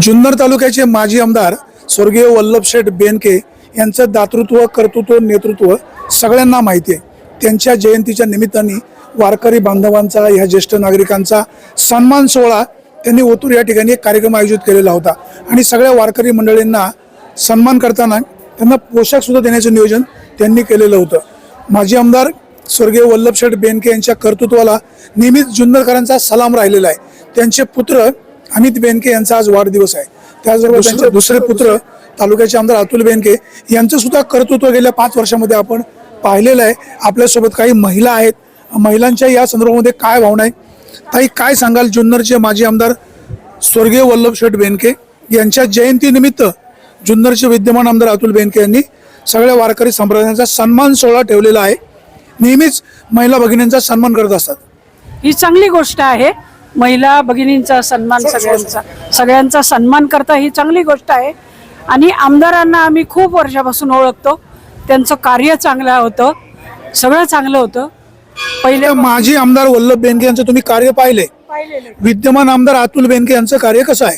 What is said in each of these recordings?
जुन्नर तालुक्याचे माजी आमदार स्वर्गीय वल्लभशेठ बेनके यांचं दातृत्व कर्तृत्व नेतृत्व सगळ्यांना माहिती आहे. त्यांच्या जयंतीच्या निमित्ताने वारकरी बांधवांचा ह्या ज्येष्ठ नागरिकांचा सन्मान सोहळा त्यांनी ओतूर या ठिकाणी एक कार्यक्रम आयोजित केलेला होता. आणि सगळ्या वारकरी मंडळींना सन्मान करताना त्यांना पोशाखसुद्धा देण्याचं नियोजन त्यांनी केलेलं होतं. माजी आमदार स्वर्गीय वल्लभशेठ बेनके यांच्या कर्तृत्वाला नेहमीच जुन्नरकरांचा सलाम राहिलेला आहे. त्यांचे पुत्र अमित बेनके यांचा आज वाढदिवस आहे. त्याचबरोबर त्यांचे दुसरे पुत्र तालुक्याचे आमदार अतुल बेनके यांचं सुद्धा कर्तृत्व गेल्या पाच वर्षामध्ये आपण पाहिलेलं आहे. आपल्यासोबत काही महिला आहेत. महिलांच्या या संदर्भामध्ये काय भावना आहे? ताई काय सांगाल जुन्नरचे माजी आमदार स्वर्गीय वल्लभशेठ बेनके यांच्या जयंतीनिमित्त जुन्नरचे विद्यमान आमदार अतुल बेनके यांनी सगळ्या वारकरी संप्रदायाचा सन्मान सोहळा ठेवलेला आहे. नेहमीच महिला भगिनींचा सन्मान करत असतात. ही चांगली गोष्ट आहे. महिला भगिनींचा सन्मान सगळ्यांचा. सगळ्यांचा सन्मान करता ही चांगली गोष्ट आहे. आणि आमदारांना आम्ही खूप वर्षापासून ओळखतो. त्यांचं कार्य चांगलं होतं. सगळं चांगलं होतं. पहिले माजी आमदार वल्लभ बेनके यांचं तुम्ही कार्य पाहिले. विद्यमान आमदार अतुल बेनके यांचं कार्य कसं आहे?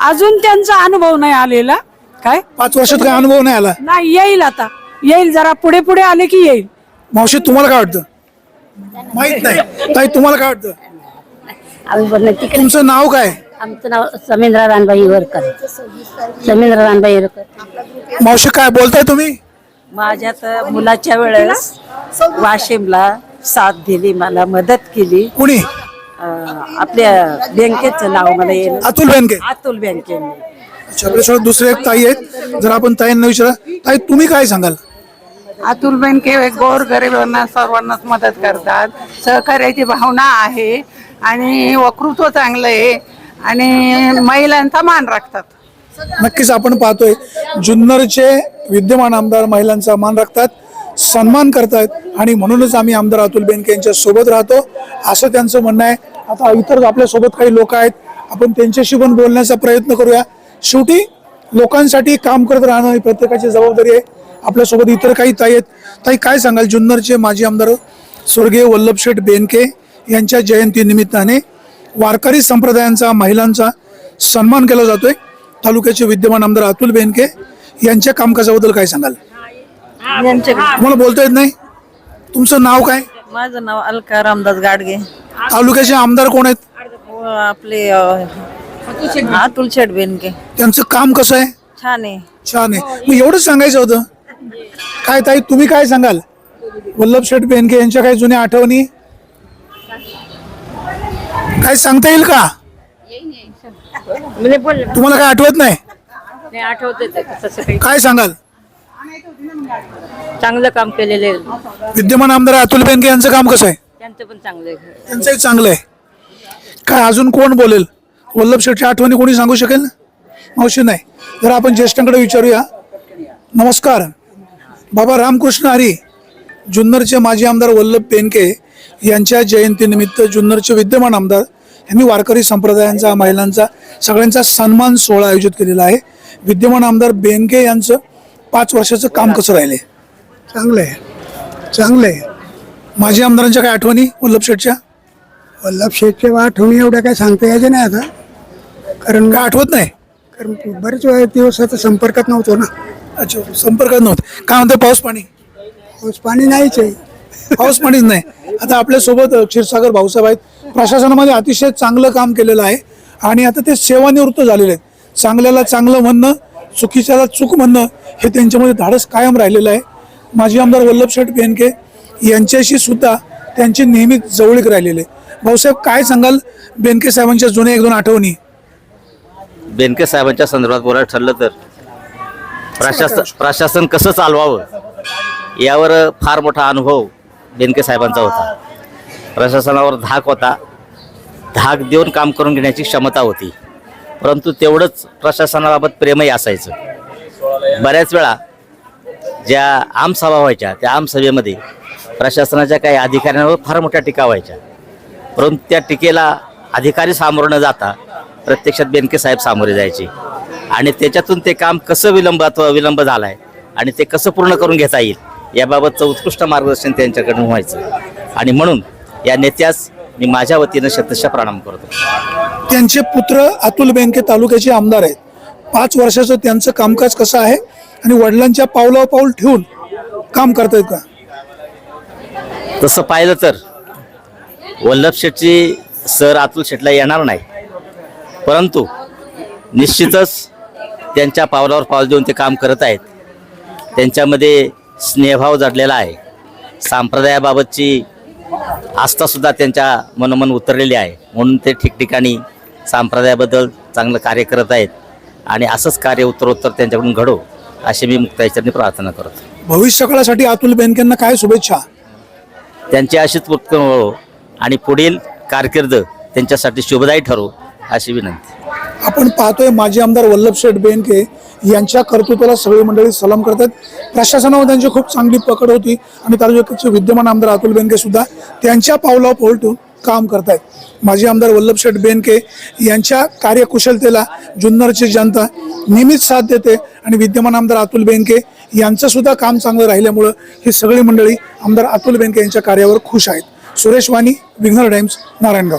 अजून त्यांचा अनुभव नाही आलेला. काय? पाच वर्षात काही अनुभव नाही आला? नाही येईल आता. येईल जरा पुढे पुढे आले की येईल. मावशी तुम्हाला काय वाटतं? माहीत नाही. ताई तुम्हाला काय वाटतं? आम्ही बोलणार तिकडे. तुमचं नाव काय? आमचं नाव समेंद्र रानबाई वरकर समेंद्र रानबाई वरकर मावशी काय बोलताय तुम्ही? माझ्यात मुलाच्या वेळेस वाशिमला साथ दिली मला मदत केली. कुणी? आपल्या बँकेचं नाव मला येईल. अतुल बेनके अतुल बँकेने आपल्यासोबत दुसरे एक ताई आहेत. जर आपण ताईंना विचारा. ताई तुम्ही काय सांगाल? अतुल बँके गोर गरिबांना सर्वांनाच मदत करतात. सहकार्याची भावना आहे. आणि वक्तृत्व चांगलं आहे. आणि महिलांचा मान राखतात. नक्कीच आपण पाहतोय जुन्नरचे विद्यमान आमदार महिलांचा मान राखतात सन्मान करतायत आणि म्हणूनच आम्ही आमदार अतुल बेनके यांच्या सोबत राहतो. असं त्यांचं म्हणणं आहे. आता इतर आपल्यासोबत काही लोक आहेत. आपण त्यांच्याशी पण बोलण्याचा प्रयत्न करूया. शेवटी लोकांसाठी काम करत राहणं ही प्रत्येकाची जबाबदारी आहे. आपल्यासोबत इतर काही ताई आहेत. ताई काय सांगाल जुन्नरचे माजी आमदार स्वर्गीय वल्लभशेठ बेनके? यांच्या जयंती निमित्ताने वारकरी संप्रदायांचा महिलांचा सन्मान केला जातोय. तालुक्याचे विद्यमान आमदार अतुल बेनके यांच्या कामकाजाबद्दल काय सांगाल? तुम्हाला बोलता येत नाही? तुमचं नाव काय? माझं नाव अलका रामदास गाडगे. तालुक्याचे आमदार कोण आहेत? व आपले अतुल शेठ बेनके. त्यांचं काम कसं आहे? छान आहे. छान आहे. मग एवढंच सांगायचं होतं. काय ताई तुम्ही काय सांगाल? वल्लभ शेठ बेनके यांच्या काही जुन्या आठवणी? काय सांगता येईल का? तुम्हाला काय आठवत नाही? आठवते काय सांगाल? चांगलं काम केलेले विद्यमान आमदार अतुल बेनके यांचं काम कसं आहे? त्यांचं पण चांगलं त्यांचंही चांगलं आहे. काय अजून कोण बोलेल? वल्लभ शेठच्या आठवणी कोणी सांगू शकेल मावशी नाही. जर आपण ज्येष्ठांकडे विचारूया. नमस्कार. बाबा रामकृष्ण हरी जुन्नरचे माजी आमदार वल्लभ बेनके यांच्या जयंतीनिमित्त जुन्नरचे विद्यमान आमदार यांनी वारकरी संप्रदायांचा महिलांचा सगळ्यांचा सन्मान सोहळा आयोजित केलेला आहे. विद्यमान आमदार बेनके यांचं पाच वर्षाचं काम कसं राहिले? चांगलं आहे चांगलं आहे माजी आमदारांच्या काय आठवणी वल्लभ शेठच्या? वल्लभ शेठच्या आठवणी एवढ्या काय सांगता यायच्या नाही आता. कारण काय आठवत नाही? कारण बरेच वेळ दिवस आता संपर्कात नव्हतो ना. अच्छा संपर्कात नव्हतं. काय म्हणते पाऊस पाणी? पाऊस पाणी नाहीच आहे. पाऊस पाणीच नाही. आता आपल्यासोबत क्षीरसागर भाऊसाहेब आहेत. प्रशासनामध्ये अतिशय चांगलं काम केलेलं आहे. आणि आता ते सेवानिवृत्त झालेले आहेत. चांगल्याला चांगलं म्हणणं चुकीच्याला चूक म्हणणं हे त्यांच्यामध्ये धाडस कायम राहिलेलं आहे. माजी आमदार वल्लभ शेठ बेनके यांच्याशी सुद्धा त्यांची नेहमीच जवळीक राहिलेली आहे. भाऊसाहेब काय सांगाल बेनके साहेबांच्या जुन्या एक दोन आठवणी? बेनके साहेबांच्या संदर्भात बोलायचं ठरलं तर. प्रशासन प्रशासन कसं चालवावं? यावर फार मोठा अनुभव बेनके साहेबांचा होता. प्रशासनावर धाक होता. धाक देऊन काम करून घेण्याची क्षमता होती. परंतु तेवढंच प्रशासनाबाबत प्रेमही असायचं. बऱ्याच वेळा ज्या आमसभा व्हायच्या त्या आमसभेमध्ये प्रशासनाच्या काही अधिकाऱ्यांवर फार मोठ्या टीका व्हायच्या. परंतु त्या टीकेला अधिकारी सामोरं न जाता प्रत्यक्षात बेनके साहेब सामोरे जायचे. आणि त्याच्यातून ते काम कसं विलंबात विलंब झाला आहे आणि ते कसं पूर्ण करून घेता येईल याबाबतचं उत्कृष्ट मार्गदर्शन त्यांच्याकडून व्हायचं. आणि म्हणून या नेत्यास मी माझ्या वतीनं शतशः प्रणाम करतो. त्यांचे पुत्र अतुल बेनके तालुक्याचे आमदार आहेत. पाच वर्षाचं त्यांचं कामकाज कसं आहे आणि वडिलांच्या पावलावर पाऊल ठेवून काम करतायत का? तसं पाहिलं तर वल्लभ शेठची सर अतुल शेठला येणार नाही. परंतु निश्चितच त्यांच्या पावलावर पाऊल देऊन ते काम करत आहेत. त्यांच्यामध्ये स्नेहभाव जडलेला आहे. संप्रदायाबाबतची आस्थासुद्धा त्यांच्या मनोमन उतरलेली आहे. म्हणून ते ठिकठिकाणी संप्रदायाबद्दल चांगलं कार्य करत आहेत. आणि असंच कार्य उत्तरोत्तर त्यांच्याकडून घडो अशी मी मुक्ताईचरणी प्रार्थना करतो. भविष्यकाळासाठी अतुल बेनकेंना काय शुभेच्छा? त्यांची अशीच उत्तम हो आणि पुढील कारकीर्द त्यांच्यासाठी शुभदायी ठरो अशी विनंती. आपण पाहतोय माजी आमदार वल्लभ शेठ बेनके यांच्या कर्तृत्वाला सगळी मंडळी सलाम करतात. प्रशासनावर त्यांची खूप चांगली पकड होती आणि तालुक्याचे विद्यमान आमदार अतुल बेनके सुद्धा त्यांच्या पावलावर पोलटून काम करतायत. माजी आमदार वल्लभ शेठ बेनके यांच्या कार्यकुशलतेला जुन्नरची जनता नेहमीच साथ देते आणि विद्यमान आमदार अतुल बेनके यांचं सुद्धा काम चांगलं राहिल्यामुळं ही सगळी मंडळी आमदार अतुल बेनके यांच्या कार्यावर खुश आहेत. सुरेश वाणी विघ्नर टाइम्स नारायणगाव.